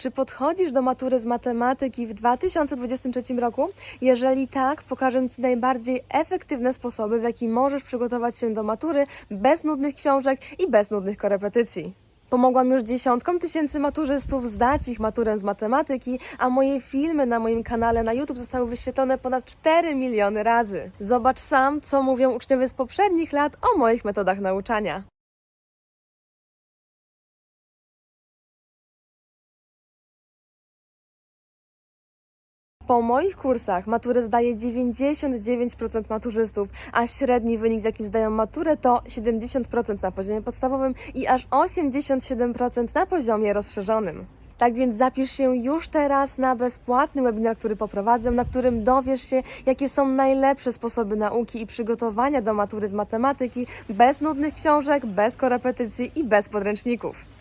Czy podchodzisz do matury z matematyki w 2023 roku? Jeżeli tak, pokażę Ci najbardziej efektywne sposoby, w jaki możesz przygotować się do matury bez nudnych książek i bez nudnych korepetycji. Pomogłam już dziesiątkom tysięcy maturzystów zdać ich maturę z matematyki, a moje filmy na moim kanale na YouTube zostały wyświetlone ponad 4 miliony razy. Zobacz sam, co mówią uczniowie z poprzednich lat o moich metodach nauczania. Po moich kursach maturę zdaje 99% maturzystów, a średni wynik, z jakim zdają maturę, to 70% na poziomie podstawowym i aż 87% na poziomie rozszerzonym. Tak więc zapisz się już teraz na bezpłatny webinar, który poprowadzę, na którym dowiesz się, jakie są najlepsze sposoby nauki i przygotowania do matury z matematyki bez nudnych książek, bez korepetycji i bez podręczników.